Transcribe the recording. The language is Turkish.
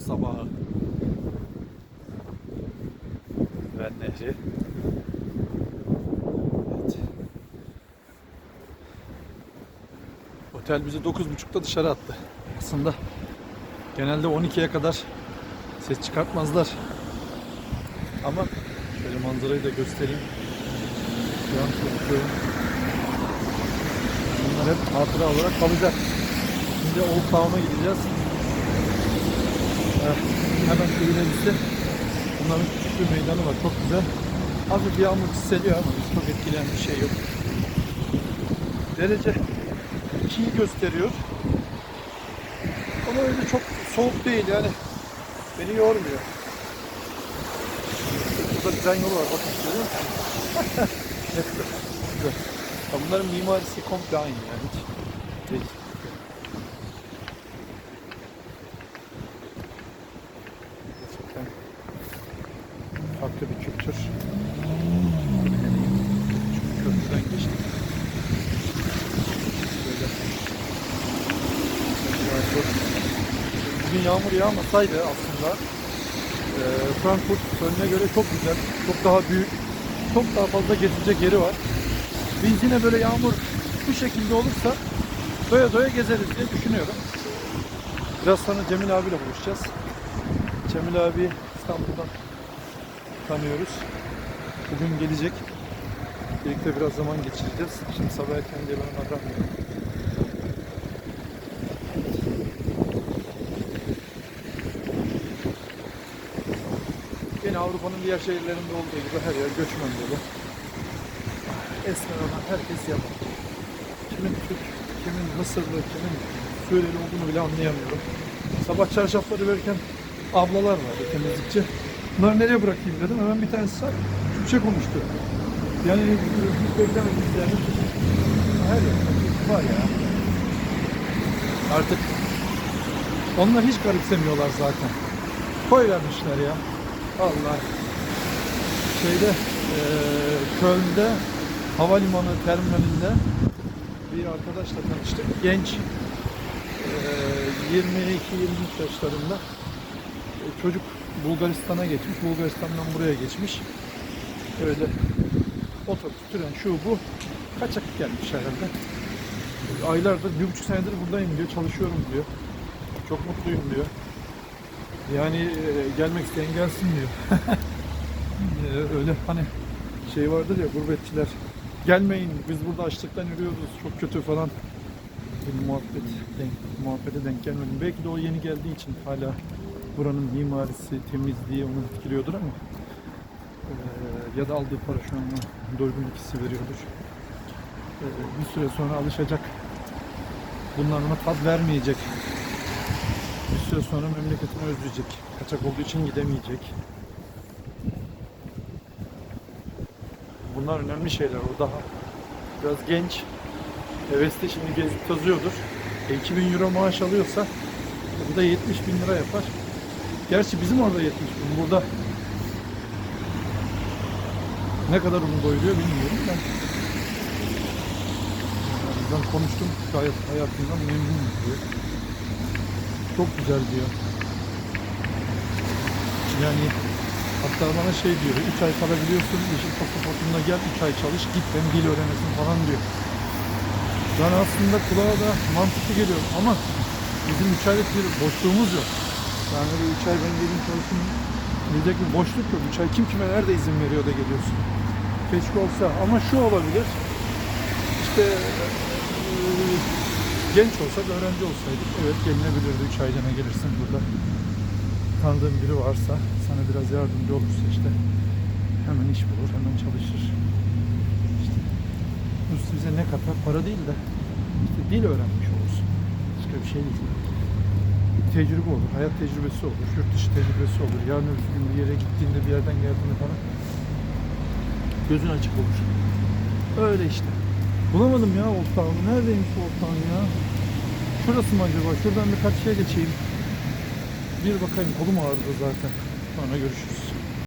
sabahı. Ven Nehri. Evet. Otel bizi 9.30'da dışarı attı. Aslında genelde 12'ye kadar ses çıkartmazlar. Ama şöyle manzarayı da göstereyim. Şu an korkuyorum. Bunlar hep hatıra olarak kalacak. Şimdi Old Town'a gideceğiz. Hemen şu ilerisi. Bunların küçük bir meydanı var. Çok güzel. Hafif yağmur hissediyor ama çok etkileyen bir şey yok. Derece 2'yi gösteriyor. Ama öyle çok soğuk değil yani. Beni yormuyor. Burada tren yolu var. Bakın görüyor musunuz? ne güzel. Güzel. Bunların mimarisi komple aynı yani. Hiç değil. Farklı bir kültür. Köprüden geçtik. Bugün yağmur yağmasaydı aslında e, Frankfurt önüne göre çok güzel, çok daha büyük, çok daha fazla gezilecek yeri var. Biz yine böyle yağmur bu şekilde olursa doya doya gezeriz diye düşünüyorum. Biraz sonra Cemil abiyle buluşacağız. Cemil abi İstanbul'dan tanıyoruz. Bugün gelecek. Birlikte biraz zaman geçireceğiz. Şimdi sabah erken diye ben aramıyorum. Yine Avrupa'nın diğer şehirlerinde olduğu gibi her yer göçmen dolu. Esmer olan herkes yabancı. Kimin Türk, kimin Mısırlı, kimin Suriyeli olduğunu bile anlayamıyorum. Sabah çarşafları verirken ablalar vardı temizlikçi. Bunları nereye bırakayım dedim. Hemen bir tanesi var. Türkçe konuştu. Yani hiç beklemedik yani. Her yer var ya. Artık onlar hiç garipsemiyorlar zaten. Koy vermişler ya. Allah. Şeyde eee Köln'de havalimanı terminalinde bir arkadaşla tanıştık. Genç eee 22-23 yaşlarında E, çocuk Bulgaristan'a geçmiş. Bulgaristan'dan buraya geçmiş. Öyle otobüs, tren, şu bu kaçak gelmiş herhalde. Aylardır, bir buçuk senedir buradayım diyor, çalışıyorum diyor. Çok mutluyum diyor. Yani e, gelmek isteyen gelsin diyor. E, Öyle hani şey vardır ya gurbetçiler gelmeyin biz burada açlıktan yürüyoruz çok kötü falan bir muhabbet denk, muhabbete denk gelmedim. Belki de o yeni geldiği için hala buranın mimarisi, temizliği onu etkiliyordur ama e, ya da aldığı para şu an ona doygunluk hissi veriyordur. E, bir süre sonra alışacak. Bunlar ona tat vermeyecek. Bir süre sonra memleketini özleyecek. Kaçak olduğu için gidemeyecek. Bunlar önemli şeyler. O daha biraz genç. Hevesli şimdi gezip tozuyordur. E, 2000 euro maaş alıyorsa bu da 70 bin lira yapar. Gerçi bizim orada 70 bin. Burada ne kadar onu doyuruyor bilmiyorum ben. Ben konuştum. Gayet hayatından memnunum diyor. Çok güzel diyor. Yani hatta bana şey diyor, 3 ay kalabiliyorsun, yeşil pasaportunla gel, 3 ay çalış, git ben dil öğrenesin falan diyor. Yani aslında kulağa da mantıklı geliyor ama bizim 3 aylık bir boşluğumuz yok. Yani öyle 3 ay ben geleyim çalışayım diyecek bir boşluk yok. 3 ay kim kime nerede izin veriyor da geliyorsun. Keşke olsa ama şu olabilir. İşte eee, genç olsak, öğrenci olsaydık evet gelinebilirdi. 3 aylığına gelirsin burada tanıdığın biri varsa sana biraz yardımcı olursa işte hemen iş bulur, hemen çalışır. İşte üstü bize ne katar? Para değil de işte dil öğrenmiş olursun. Başka bir şey değil. Tecrübe olur, hayat tecrübesi olur, yurt dışı tecrübesi olur. Yarın öbür gün bir yere gittiğinde, bir yerden geldiğinde falan gözün açık olur. Öyle işte. Bulamadım ya Old. Neredeymiş Old ya? Şurası mı acaba? Şuradan bir karşıya geçeyim. Bir bakayım kolum ağrıdı zaten. Sonra görüşürüz.